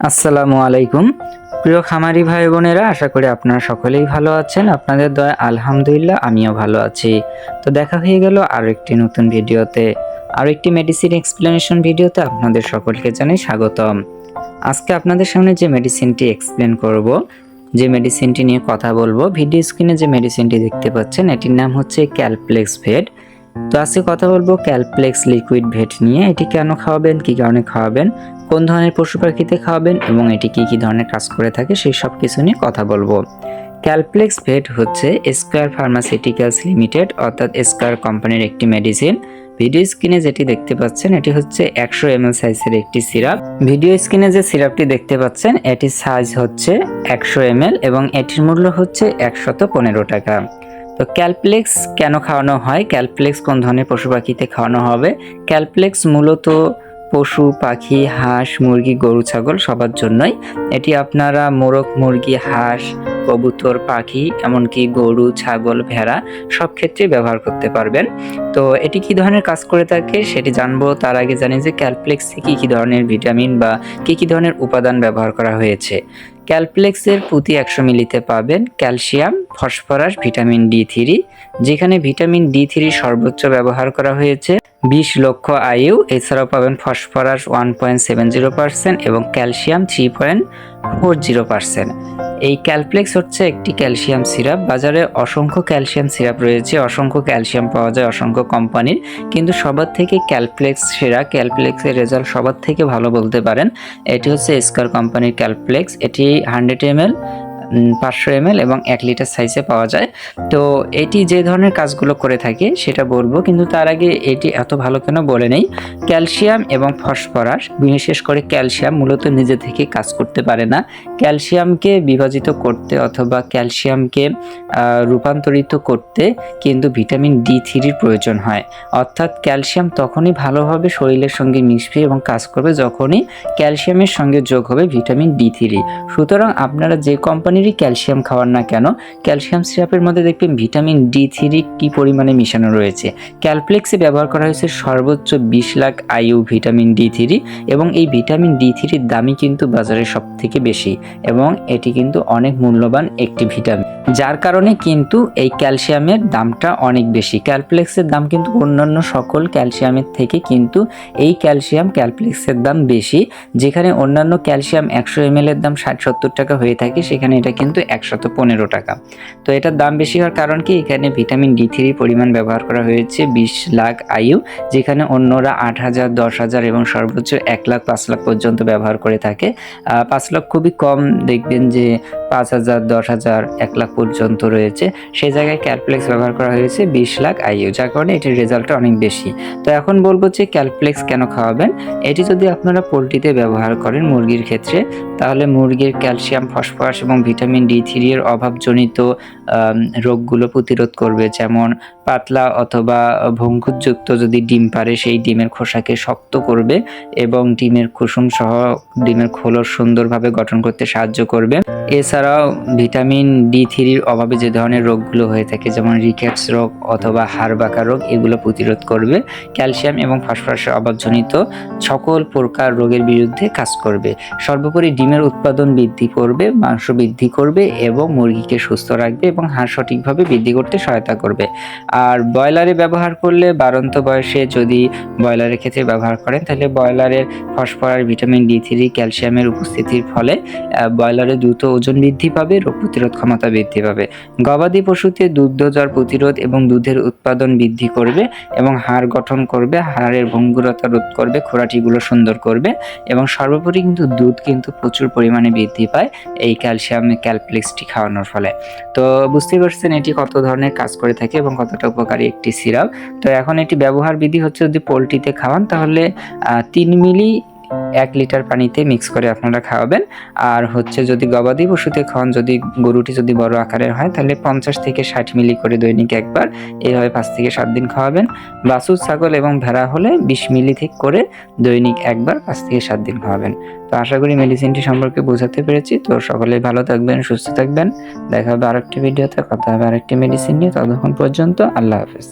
আসসালামু আলাইকুম। প্রিয় খামারি ভাই বোনেরা, আশা করি আপনারা সকলেই ভালো আছেন। আপনাদের দয়া, আলহামদুলিল্লাহ, আমিও ভালো আছি। তো দেখা হয়ে গেল আরও একটি নতুন ভিডিওতে। আরও একটি মেডিসিন এক্সপ্লেনেশন ভিডিওতে আপনাদের সকলকে জানাই স্বাগতম। আজকে আপনাদের সামনে যে মেডিসিনটি এক্সপ্লেন করব, যে মেডিসিনটি নিয়ে কথা বলব ভিডিও স্ক্রিনে যে মেডিসিনটি দেখতে পাচ্ছেন, এটির নাম হচ্ছে ক্যালপ্লেক্স ভেড তো আজকে কথা বলব ক্যালপ্লেক্স লিকুইড ভেট নিয়ে। এটি কেন খাওয়াবেন? কী কারণে খাওয়াবেন? কোন ধরনের পশু পাখিতে খাওয়াবেন? এবং এটি কী কী ধরনের কাজ করে থাকে? সেই সব কিছু নিয়ে কথা বলব। ক্যালপ্লেক্স ভেট হচ্ছে স্কোয়ার ফার্মাসিউটিক্যালস লিমিটেড, অর্থাৎ স্কোয়ার কোম্পানির একটি মেডিসিন। ভিডিও স্ক্রিনে যেটি দেখতে পাচ্ছেন, এটি হচ্ছে একশো এম সাইজের একটি সিরাপ। ভিডিও স্ক্রিনে যে সিরাপটি দেখতে পাচ্ছেন, এটির সাইজ হচ্ছে একশো এম এবং এটির মূল্য হচ্ছে একশত পনেরো টাকা। তো ক্যালপ্লেক্স কেন খাওয়ানো হয়? ক্যালপ্লেক্স কোন ধরনের পশু পাখিতে খাওয়ানো হবে? ক্যালপ্লেক্স মূলত পশু, পাখি, হাঁস, মুরগি, গরু, ছাগল সবার জন্যই। এটি আপনারা মোরগ, মুরগি, হাঁস, কবুতর, পাখি, এমনকি গরু, ছাগল, ভেড়া সব ক্ষেত্রে ব্যবহার করতে পারবেন। তো এটি কি ধরনের কাজ করে থাকে সেটি জানব। তার আগে জানি যে ক্যালপ্লেক্সে কী কী ধরনের ভিটামিন বা কী কী ধরনের উপাদান ব্যবহার করা হয়েছে। ক্যালপ্লেক্সের প্রতি একশো মিলিতে পাবেন calcium, phosphorus, vitamin D three, যেখানে ভিটামিন ডি থ্রি সর্বোচ্চ ব্যবহার করা হয়েছে। বিশ লক্ষ আয়ু, এছাড়াও পাবেন phosphorus one point seven zero percent এবং calcium three point four zero percent. এই ক্যালপ্লেক্স হচ্ছে একটি ক্যালসিয়াম সিরাপ। বাজারে অসংখ্য ক্যালসিয়াম সিরাপ রয়েছে, অসংখ্য ক্যালসিয়াম পাওয়া যায়, অসংখ্য কোম্পানির। কিন্তু সবার থেকে ক্যালপ্লেক্স সেরা ক্যালপ্লেক্সের রেজাল্ট সবার থেকে ভালো বলতে পারেন, এটি হচ্ছে স্কার কোম্পানির ক্যালপ্লেক্স এটি হান্ড্রেড এম পাঁচশো এম এবং এক লিটার সাইজে পাওয়া যায়। তো এটি যে ধরনের কাজগুলো করে থাকে সেটা বলব, কিন্তু তার আগে এটি এত ভালো কেন বলে নেই। ক্যালসিয়াম এবং ফসফরাস, বিশেষ করে ক্যালসিয়াম, মূলত নিজে থেকে কাজ করতে পারে না। ক্যালসিয়ামকে বিভাজিত করতে অথবা ক্যালসিয়ামকে রূপান্তরিত করতে কিন্তু ভিটামিন ডি থ্রির প্রয়োজন হয়। অর্থাৎ ক্যালসিয়াম তখনই ভালোভাবে শরীরের সঙ্গে মিশবে এবং কাজ করবে যখনই ক্যালসিয়ামের সঙ্গে যোগ হবে ভিটামিন ডি থ্রি সুতরাং আপনারা যে কোম্পানিরই ক্যালসিয়াম খাওয়ান না কেন? ক্যালসিয়াম সিরাপের মধ্যে দেখবেন ভিটামিন ডি থ্রি কী পরিমাণে মিশানো রয়েছে? ক্যালপ্লেক্সে ব্যবহার করা হয়েছে সর্বোচ্চ বিশ lakh IU vitamin D three এবং এই ভিটামিন ডি থ্রির দামই কিন্তু বাজারে সব থেকে বেশি এবং এটি কিন্তু অনেক মূল্যবান একটি ভিটামিন। যার কারণে কিন্তু এই ক্যালসিয়ামের দামটা অনেক বেশি। ক্যালপ্লেক্সের দাম কিন্তু অন্যান্য সকল ক্যালসিয়ামের থেকে কিন্তু এই ক্যালসিয়াম ক্যালপ্লেক্সের দাম বেশি। যেখানে অন্যান্য ক্যালসিয়াম একশো এম এর দাম ষাট সত্তর টাকা হয়ে থাকে, সেখানে কিন্তু একশত পনেরো টাকা। তো এটার দাম বেশি হওয়ার কারণ কি? এখানে ভিটামিন ডি থ্রির পরিমাণ ব্যবহার করা হয়েছে বিশ লাখ আয়ু, যেখানে অন্যরা আট হাজার, দশ হাজার এবং সর্বোচ্চ এক লাখ, পাঁচ লাখ পর্যন্ত ব্যবহার করে থাকে। পাঁচ লাখ খুবই কম দেখবেন যে পাঁচ হাজার, দশ হাজার, এক লাখ পর্যন্ত রয়েছে। সেই জায়গায় ক্যালপ্লেক্স ব্যবহার করা হয়েছে বিশ লাখ আইইউ যার কারণে এটির রেজাল্টটা অনেক বেশি। তো এখন বলব যে ক্যালপ্লেক্স কেন খাওয়াবেন? এটি যদি আপনারা পোলট্রিতে ব্যবহার করেন মুরগির ক্ষেত্রে, তাহলে মুরগির ক্যালসিয়াম, ফসফরাস এবং ভিটামিন ডি থ্রি এর অভাবজনিত রোগগুলো প্রতিরোধ করবে। যেমন পাতলা অথবা ভঙ্কুরযুক্ত যদি ডিম পারে, সেই ডিমের খোসাকে শক্ত করবে এবং ডিমের কুসুম সহ ডিমের খোলস সুন্দরভাবে গঠন করতে সাহায্য করবে। এছাড়াও ভিটামিন ডি থ্রির অভাবে যে ধরনের রোগগুলো হয়ে থাকে, যেমন রিকেটস রোগ অথবা হাড়বাঁকা রোগ, এগুলো প্রতিরোধ করবে। ক্যালসিয়াম এবং ফসফরাসের অভাবজনিত সকল প্রকার রোগের বিরুদ্ধে কাজ করবে। সর্বোপরি ডিমের উৎপাদন বৃদ্ধি করবে, মাংস বৃদ্ধি করবে এবং মুরগিকে সুস্থ রাখবে এবং হাড় সঠিকভাবে বৃদ্ধি করতে সহায়তা করবে। আর ব্রয়লারে ব্যবহার করলে বারন্ত বয়সে যদি ব্রয়লারের ক্ষেত্রে ব্যবহার করেন, তাহলে ব্রয়লারের ফসফরাস, ভিটামিন ডি থ্রি, ক্যালসিয়ামের উপস্থিতির ফলে ব্রয়লারের দ্রুত ওজন বৃদ্ধি পাবে, রোগ প্রতিরোধ ক্ষমতা বৃদ্ধি পাবে। গবাদি পশুতে দুগ্ধজ্বর প্রতিরোধ এবং দুধের উৎপাদন বৃদ্ধি করবে এবং হাড় গঠন করবে, হাড়ের ভঙ্গুরতা রোধ করবে, খোরাটিগুলো সুন্দর করবে এবং সর্বোপরি কিন্তু দুধ কিন্তু প্রচুর পরিমাণে বৃদ্ধি পায় এই ক্যালসিয়াম ক্যালপ্লেক্সটি খাওয়ানোর ফলে। তো বুঝতে পারছেন এটি কত ধরনের কাজ করে থাকে এবং কতটা উপকারী একটি সিরাপ। তো এখন এটি ব্যবহার বিধি হচ্ছে যদি পোলট্রিতে খাওয়ান তাহলে তিন মিলি এক লিটার পানিতে মিক্স করে আপনারা খাওয়াবেন। আর হচ্ছে যদি গবাদি পশুতে খাওয়ান যদি গরুটি যদি বড় আকারের হয়, তাহলে পঞ্চাশ থেকে ষাট মিলি করে দৈনিক একবার এইভাবে পাঁচ থেকে সাত দিন খাওয়াবেন। বাছুর, ছাগল এবং ভেড়া হলে বিশ মিলি থেকে করে দৈনিক একবার পাঁচ থেকে সাত দিন খাওয়াবেন। তো আশা করি মেডিসিনটি সম্পর্কে বোঝাতে পেরেছি। তো সকলেই ভালো থাকবেন, সুস্থ থাকবেন। দেখা হবে আরেকটি ভিডিওতে কথা হবে আরেকটি মেডিসিন নিয়ে। ততক্ষণ পর্যন্ত আল্লাহ হাফেজ।